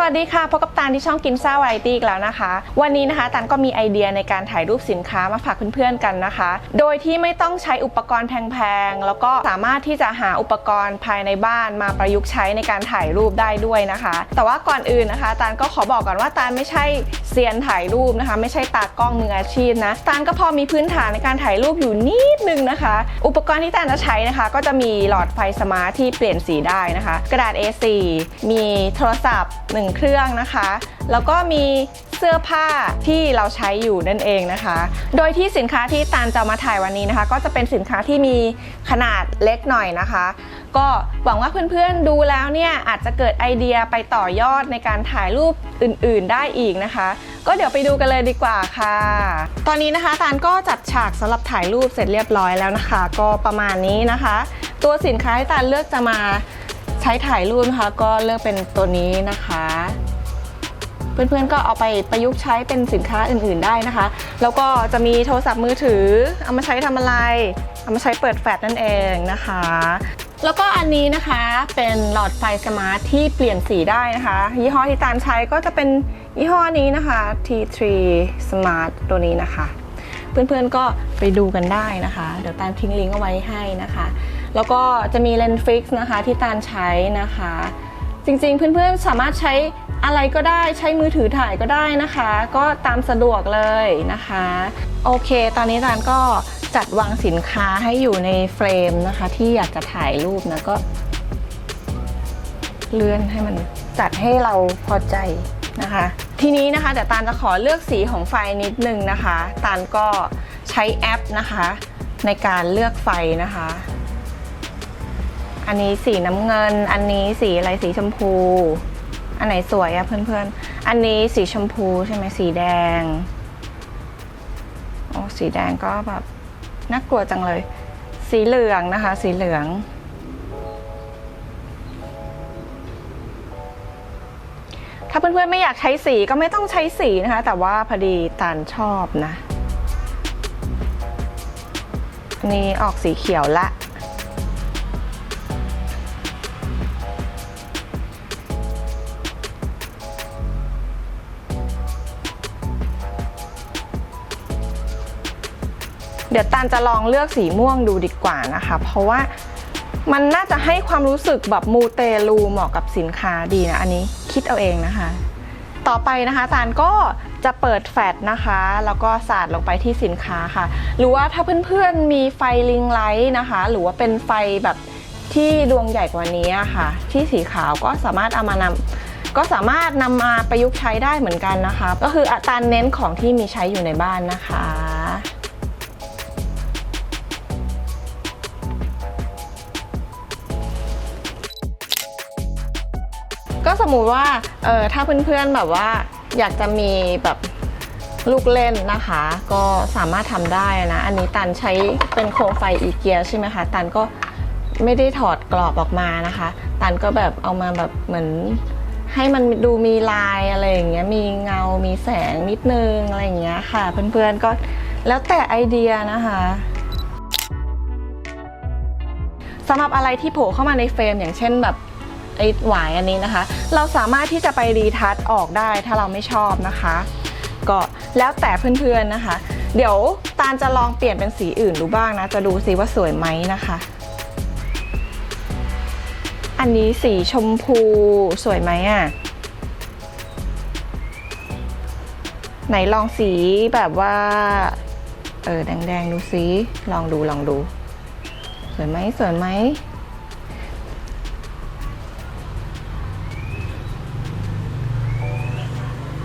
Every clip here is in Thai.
สวัสดีค่ะพบกับตาลที่ช่องกินซ่าวาไรตี้อีกแล้วนะคะ วันนี้นะคะตาลก็มีไอเดียในการถ่ายรูปสินค้ามาฝากเพื่อนๆกันนะคะ โดยที่ไม่ต้องใช้อุปกรณ์แพงๆแล้วก็สามารถที่จะหาอุปกรณ์ภายในบ้านมาประยุกต์ใช้ในการถ่ายรูปได้ด้วยนะคะ แต่ว่าก่อนอื่นนะคะตาลก็ขอบอกก่อนว่าตาลไม่ใช่เซียนถ่ายรูปนะคะ ไม่ใช่ตากล้องมืออาชีพนะตาลก็พอมีพื้นฐานในการถ่ายรูปอยู่นิดนึงนะคะ อุปกรณ์ที่ตาลจะใช้นะคะ ก็จะมีหลอดไฟสมาร์ทที่เปลี่ยนสีได้นะคะ กระดาษ A4 มีโทรศัพท์1เครื่องนะคะ แล้วก็มีเสื้อผ้าที่เราใช้อยู่นั่นเองนะคะ โดยที่สินค้าที่ตาลจะมาถ่ายวันนี้นะคะ ก็จะเป็นสินค้าที่มีขนาดเล็กหน่อยนะคะ ก็หวังว่าเพื่อนๆดูแล้วเนี่ยอาจจะเกิดไอเดียไปต่อยอดในการถ่ายรูปอื่นๆได้อีกนะคะ ก็เดี๋ยวไปดูกันเลยดีกว่าค่ะ ตอนนี้นะคะตาลก็จัดฉากสำหรับถ่ายรูปเสร็จเรียบร้อยแล้วนะคะ ก็ประมาณนี้นะคะ ตัวสินค้าที่ตาลเลือกจะมา ใช้ถ่ายรูปนะคะก็เลือกเป็นตัวนี้นะคะ เพื่อนๆก็เอาไปประยุกต์ใช้เป็นสินค้าอื่นๆได้นะคะ แล้วก็จะมีโทรศัพท์มือถือ เอามาใช้ทำอะไร เอามาใช้เปิดแฟลชนั่นเองนะคะ แล้วก็อันนี้นะคะเป็นหลอดไฟสมาร์ทที่เปลี่ยนสีได้นะคะ ยี่ห้อที่ตามใช้ก็จะเป็นยี่ห้อนี้นะคะ T3 Smart ตัวนี้นะคะ เพื่อนๆก็ไปดูกันได้นะคะ เดี๋ยวตามทิ้งลิงก์เอาไว้ให้นะคะ แล้วก็จะมีเลนส์ฟิกซ์นะคะ ที่ตาลใช้นะคะ จริงๆ เพื่อนๆ สามารถใช้อะไรก็ได้ใช้มือถือถ่ายก็ได้นะคะ ก็ตามสะดวกเลยนะคะ โอเค ตอนนี้ตาลก็จัดวางสินค้าให้อยู่ในเฟรมนะคะ ที่อยากจะถ่ายรูปนะก็ เลื่อนให้มันจัดให้เราพอใจนะคะ ทีนี้นะคะเดี๋ยวตาลจะขอเลือกสีของไฟนิดนึงนะคะ ตาลก็ใช้แอปนะคะ ในการเลือกไฟนะคะ อันนี้สีน้ำเงิน อันนี้สีอะไรสีชมพู อันไหนสวยอะเพื่อนๆ อันนี้สีชมพูใช่ไหมสีแดง โอ้สีแดงก็แบบน่ากลัวจังเลย สีเหลืองนะคะ สีเหลือง ถ้าเพื่อนๆไม่อยากใช้สีก็ไม่ต้องใช้สีนะคะ แต่ว่าพอดีตาลชอบนะ อันนี้ออกสีเขียวละ เดี๋ยวตาลจะลองเลือกสีม่วงดูดีกว่านะคะ เพราะว่ามันน่าจะให้ความรู้สึกแบบมูเตลูเหมาะกับสินค้าดีนะ อันนี้คิดเอาเองนะคะ ต่อไปนะคะตาลก็จะเปิดแฟลชนะคะ แล้วก็สาดลงไปที่สินค้าค่ะ หรือว่าถ้าเพื่อนๆมีไฟลิงไลท์นะคะ หรือว่าเป็นไฟแบบที่ดวงใหญ่กว่านี้อะค่ะ ที่สีขาวก็สามารถเอามานำก็สามารถนำมาประยุกต์ใช้ได้เหมือนกันนะคะ ก็คืออัตราเน้นของที่มีใช้อยู่ในบ้านนะคะ ก็สมมุติว่าเออถ้าเพื่อนๆแบบว่าอยากจะมีแบบลูกเล่นนะคะ ก็สามารถทำได้นะ อันนี้ตันใช้เป็นโคมไฟอีเกียใช่ไหมคะตันก็ไม่ได้ถอดกรอบออกมานะคะ ตันก็แบบเอามาแบบเหมือนให้มันดูมีลายอะไรอย่างเงี้ย มีเงา มีแสงนิดนึงอะไรอย่างเงี้ยค่ะ เพื่อนๆก็แล้วแต่ไอเดียนะคะสำหรับอะไรที่โผล่เข้ามาในเฟรม อย่างเช่นแบบ ไอ้หวายอันนี้นะคะ เราสามารถที่จะไปรีทัชออกได้ถ้าเราไม่ชอบนะคะ ก็แล้วแต่เพื่อนๆนะคะ เดี๋ยวตาลจะลองเปลี่ยนเป็นสีอื่นดูบ้างนะ จะดูซิว่าสวยไหมนะคะ อันนี้สีชมพูสวยไหมอะไหนลองสีแบบว่า เออแดงๆดูซิลองดูลองดู สวยไหมสวยไหม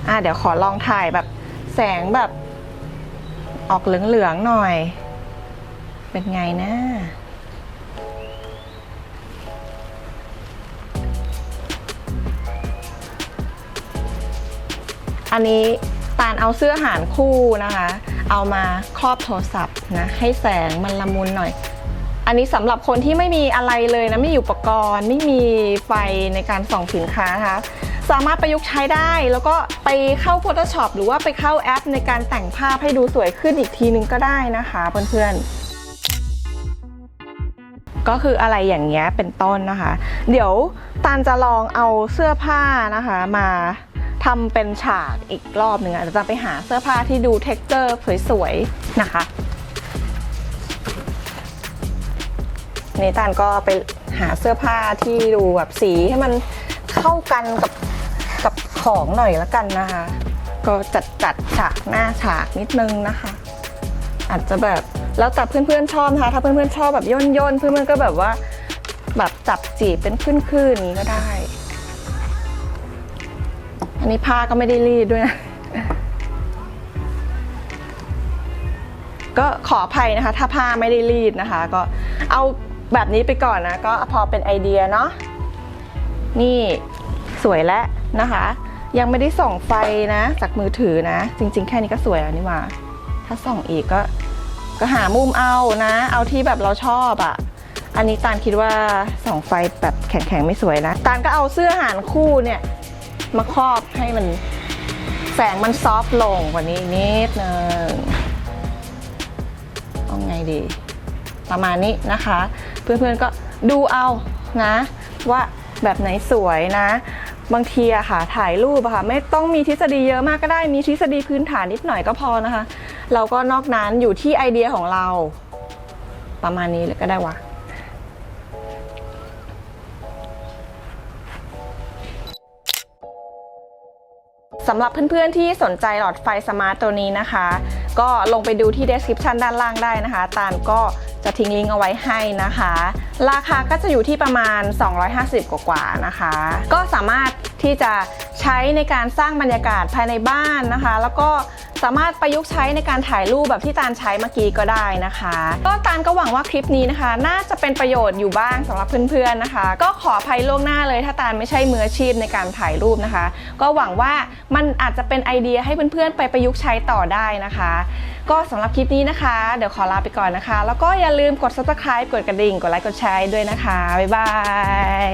อะเดี๋ยวขอลองถ่ายแบบแสงแบบออกเหลืองๆหน่อย เป็นไงนะ อันนี้ตาลเอาเสื้อหารคู่นะคะ เอามาครอบโทรศัพท์นะ ให้แสงมันละมุนหน่อย อันนี้สำหรับคนที่ไม่มีอะไรเลยนะ ไม่มีอุปกรณ์ ไม่มีไฟในการส่องสินค้านะคะ สามารถประยุกต์ใช้ได้ แล้วก็ไปเข้า Photoshop หรือว่าไปเข้าแอปในการแต่งภาพให้ดูสวยขึ้นอีกทีนึงก็ได้นะคะเพื่อนๆก็คืออะไรอย่างเงี้ยเป็นต้นนะคะ เดี๋ยวตาลจะลองเอาเสื้อผ้านะคะมาทำเป็นฉากอีกรอบหนึ่งอะเดี๋ยวจะไปหาเสื้อผ้าที่ดูเท็กเจอร์สวยๆนะคะนี่ตาลก็ไปหาเสื้อผ้าที่ดูแบบสีให้มันเข้ากันกับ ของหน่อยละกันนะคะ ก็จัดจัดฉากหน้าฉากนิดนึงนะคะ อาจจะแบบแล้วแต่เพื่อนๆชอบนะคะ ถ้าเพื่อนๆชอบแบบย่นย่นเพื่อนๆก็แบบว่าแบบจับจีบเป็นขึ้นๆอย่างนี้ก็ได้ อันนี้ผ้าก็ไม่ได้รีดด้วยนะก็ขออภัยนะคะ ถ้าผ้าไม่ได้รีดนะคะ ก็เอาแบบนี้ไปก่อนนะ ก็พอเป็นไอเดียเนาะนี่สวยแล้วนะคะ ยังไม่ได้ส่องไฟนะ จากมือถือนะ จริง ๆ แค่นี้ก็สวยแล้วนี่ว่า ถ้าส่องอีกก็ ก็หามุมเอานะ เอาที่แบบเราชอบอะ่ะอันนี้ตาลคิดว่าส่องไฟแบบแข็งๆไม่สวยนะตาลก็เอาเสื้อหารคู่เนี่ย มาครอบให้มันแสงมันซอฟต์ลงกว่านี้นิดนึงเอาไงดี ประมาณนี้นะคะ เพื่อนๆก็ดูเอานะ ว่าแบบไหนสวยนะ บางทีอะค่ะถ่ายรูปอะค่ะไม่ต้องมีทฤษฎีเยอะมากก็ได้มีทฤษฎีพื้นฐานนิดหน่อยก็พอนะคะ เราก็นอกนั้นอยู่ที่ไอเดียของเรา ประมาณนี้เลยก็ได้วะสำหรับเพื่อนๆที่สนใจหลอดไฟสมาร์ตตัวนี้นะคะ ก็ลงไปดูที่ description ด้านล่างได้นะคะ ตาลก็ จะทิ้งลิงก์เอาไว้ให้นะคะ ราคาก็จะอยู่ที่ประมาณ 250 กว่าๆนะคะ ก็สามารถที่จะใช้ในการสร้างบรรยากาศภายในบ้านนะคะ แล้วก็สามารถประยุกต์ใช้ในการถ่ายรูปแบบที่ตาลใช้เมื่อกี้ก็ได้นะคะ ก็ตาลก็หวังว่าคลิปนี้นะคะ น่าจะเป็นประโยชน์อยู่บ้างสำหรับเพื่อนๆนะคะ ก็ขออภัยล่วงหน้าเลย ถ้าตาลไม่ใช่มืออาชีพในการถ่ายรูปนะคะ ก็หวังว่ามันอาจจะเป็นไอเดียให้เพื่อนๆไปประยุกต์ใช้ต่อได้นะคะ ก็สำหรับคลิปนี้นะคะ เดี๋ยวขอลาไปก่อนนะคะ แล้วก็อย่าลืมกด subscribe กดกระดิ่ง กดไลค์ กดแชร์ด้วยนะคะ บ๊ายบาย